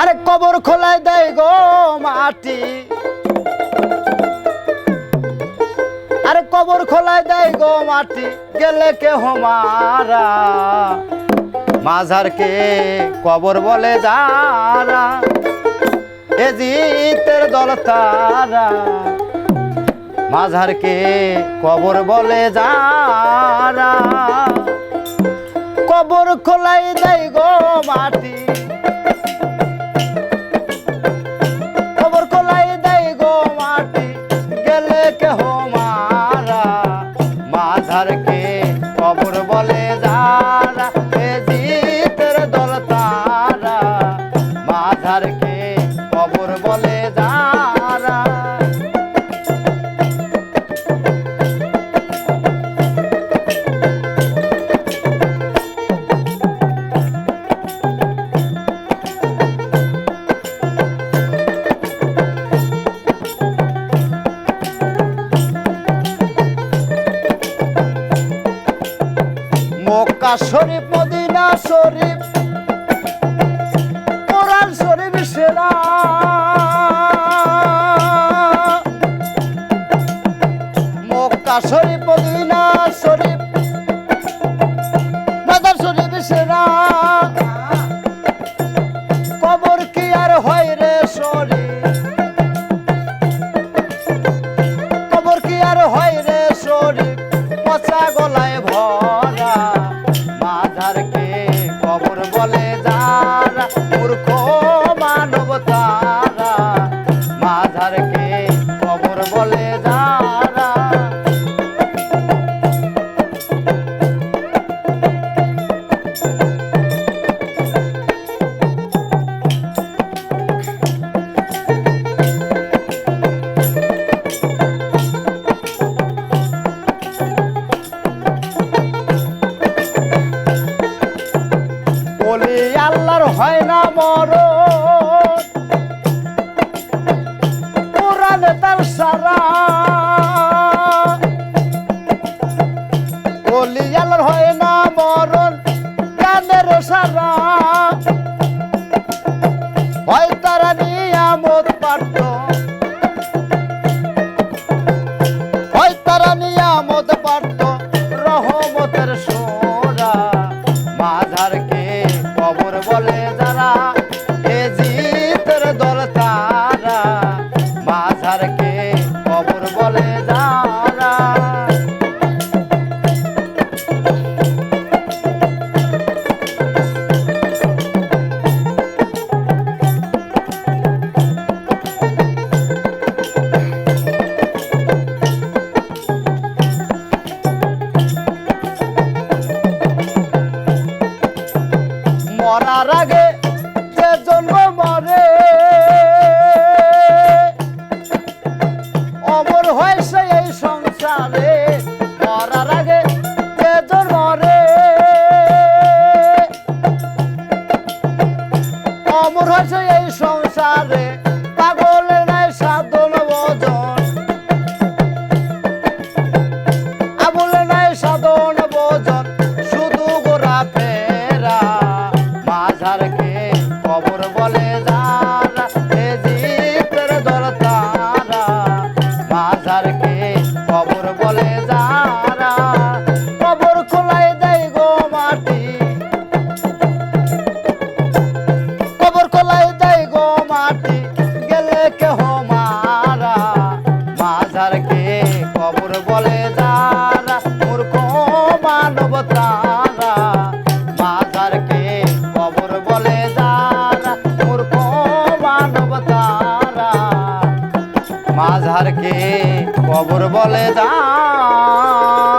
আরে কবর খোলাই দেয় গো মাটি। আরে কবর খোলাই দেয় গো মাটি, গেলে কে মারা। মাঝারকে কবর বলে যারা, এ জিতের দল তারা। মাঝারকে কবর বলে যারা। কবর খোলাই দেয় গো মাটি। শরীফ, মদিনা শরীফ, কোরআন শরীফ সেরা। মক্কা শরীফ, মদিনা শরীফ, মাদার শরীফ সেরা। কবর কি আর হয় রে শরীফ? কবর কি আর হয় রে শরীফ? পচা গলায় ভরা। আল্লাহর হয় না মর কোরআনে তার সারা। বলি আল্লাহর হয় না মরণ কানের সারা। মরার আগে যে জন্ম মরে, অমর হয়েছে এই সংসারে। মরার আগে যে জন্ম মরে, অমর হয়েছে এই সংসারে। মাঝারকে কবর বলে যারা